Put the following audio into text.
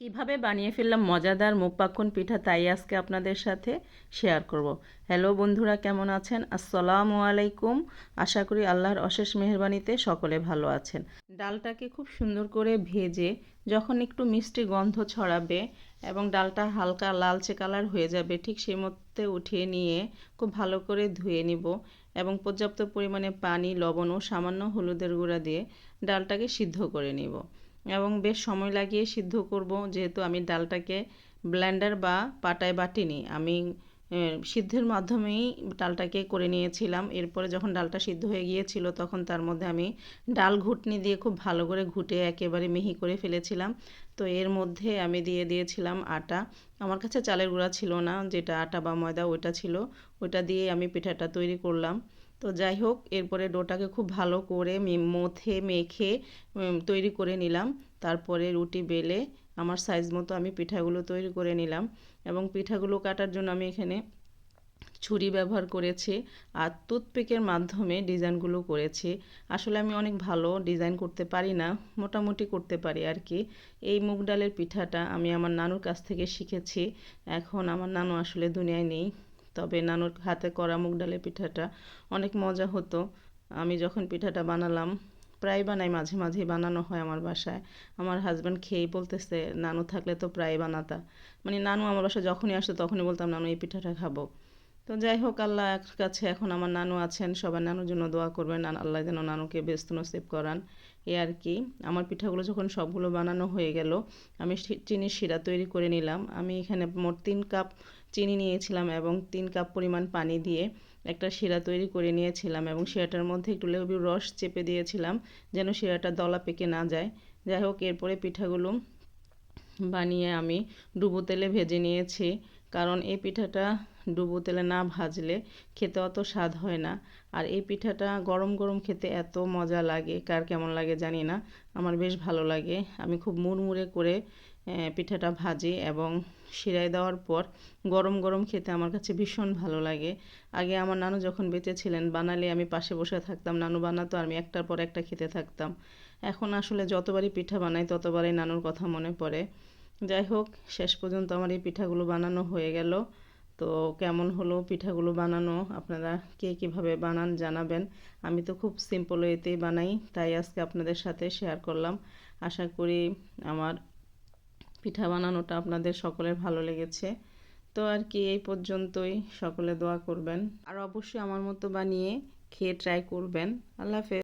কীভাবে বানিয়ে ফেললাম মজাদার মুখপাক্ষণ পিঠা তাই আজকে আপনাদের সাথে শেয়ার করব। হ্যালো বন্ধুরা, কেমন আছেন? আসসালামু আলাইকুম। আশা করি আল্লাহর অশেষ মেহরবানিতে সকলে ভালো আছেন। ডালটাকে খুব সুন্দর করে ভেজে যখন একটু মিষ্টি গন্ধ ছড়াবে এবং ডালটা হালকা লালচে কালার হয়ে যাবে, ঠিক সেই মধ্যে উঠিয়ে নিয়ে খুব ভালো করে ধুয়ে নিব এবং পর্যাপ্ত পরিমাণে পানি, লবণ ও সামান্য হলুদের গুঁড়া দিয়ে ডালটাকে সিদ্ধ করে নিব। এবং বেশ সময় লাগিয়ে সিদ্ধ করব যেহেতু আমি ডালটাকে ব্লেন্ডার বা পাটায় বাটিনি। আমি সিদ্ধের মাধ্যমেই ডালটাকে করে নিয়েছিলাম। এরপরে যখন ডালটা সিদ্ধ হয়ে গিয়েছিল, তখন তার মধ্যে আমি ডাল ঘুটনি দিয়ে খুব ভালো করে ঘুটে একেবারে মিহি করে ফেলেছিলাম। তো এর মধ্যে আমি দিয়ে দিয়েছিলাম আটা। আমার কাছে চালের গুঁড়া ছিল না, যেটা আটা বা ময়দা ওইটা ছিল। ওইটা দিয়ে আমি পিঠাটা তৈরি করলাম। তো যাই হোক, এরপরে ডোটাকে খুব ভালো করে মথে মেখে তৈরি করে নিলাম। তারপরে রুটি বেলে আমার সাইজ মতো আমি পিঠাগুলো তৈরি করে নিলাম এবং পিঠাগুলো কাটার জন্য আমি এখানে ছুরি ব্যবহার করেছি আর টুথপিকের মাধ্যমে ডিজাইনগুলো করেছি। আসলে আমি অনেক ভালো ডিজাইন করতে পারি না, মোটামুটি করতে পারি আর কি এই মুগ ডালের পিঠাটা আমি আমার নানুর কাছ থেকে শিখেছি। এখন আমার নানু আসলে দুনিয়ায় নেই, তবে নানুর হাতে করা মুগ ডালের পিঠাটা অনেক মজা হতো। আমি যখন পিঠাটা বানালাম প্রায় বানাই, মাঝে মাঝেই বানানো হয় আমার বাসায়। আমার হাজব্যান্ড খেয়েই বলতেছে, নানু থাকলে তো প্রায় বানাতা। মানে নানু আমার বাসায় যখনই আসতো তখনই বলতাম, নানু, এই পিঠাটা খাব। তো যাই হোক, আল্লাহ এক কাছে এখন আমার নানু আছেন, সবার নানুর জন্য দোয়া করবেন আল্লাহ যেন নানুকে ব্যস্ত নসিব করান। এ আর কি, আমার পিঠাগুলো যখন সবগুলো বানানো হয়ে গেল, আমি চিনির শিরা তৈরি করে নিলাম। আমি এখানে মোট তিন কাপ চিনি নিয়েছিলাম এবং তিন কাপ পরিমাণ পানি দিয়ে একটা শিরা তৈরি করে নিয়েছিলাম এবং শিরাটার মধ্যে একটু লেবুর রস চেপে দিয়েছিলাম যেন শিরাটা দলা পেকে না যায়। যাই হোক, এরপরে পিঠাগুলো বানিয়ে আমি ডুবো তেলে ভেজে নিয়েছি। কারণ এই পিঠাটা ডুবো তেলে না ভাজলে খেতে অত স্বাদ হয় না। আর এই পিঠাটা গরম গরম খেতে এত মজা লাগে। কার কেমন লাগে জানি না। আমার বেশ ভালো লাগে। আমি খুব মুড়মুড়ে করে পিঠাটা ভাজি এবং শিরায় দেওয়ার পর গরম গরম খেতে আমার কাছে ভীষণ ভালো লাগে। আগে আমার নানু যখন বেঁচে ছিলেন, বানালে আমি পাশে বসে থাকতাম। নানু বানাতো, আমি একটার পর একটা খেতে থাকতাম। এখন আসলে যতবারই পিঠা বানাই, ততবারই নানুর কথা মনে পড়ে। যাই হোক, শেষ পর্যন্ত আমার এই পিঠাগুলো বানানো হয়ে গেল। তো কেমন হলো পিঠাগুলো বানানো? আপনারা কে কীভাবে বানান জানাবেন। আমি তো খুব সিম্পল ওয়েতেই বানাই, তাই আজকে আপনাদের সাথে শেয়ার করলাম। আশা করি আমার পিঠা বানানোটা আপনাদের সকলের ভালো লেগেছে। তো আর কি, এই পর্যন্তই। সকলে দোয়া করবেন। আর অবশ্যই আমার মতো বানিয়ে খেয়ে ট্রাই করবেন। আল্লাহ হাফেজ।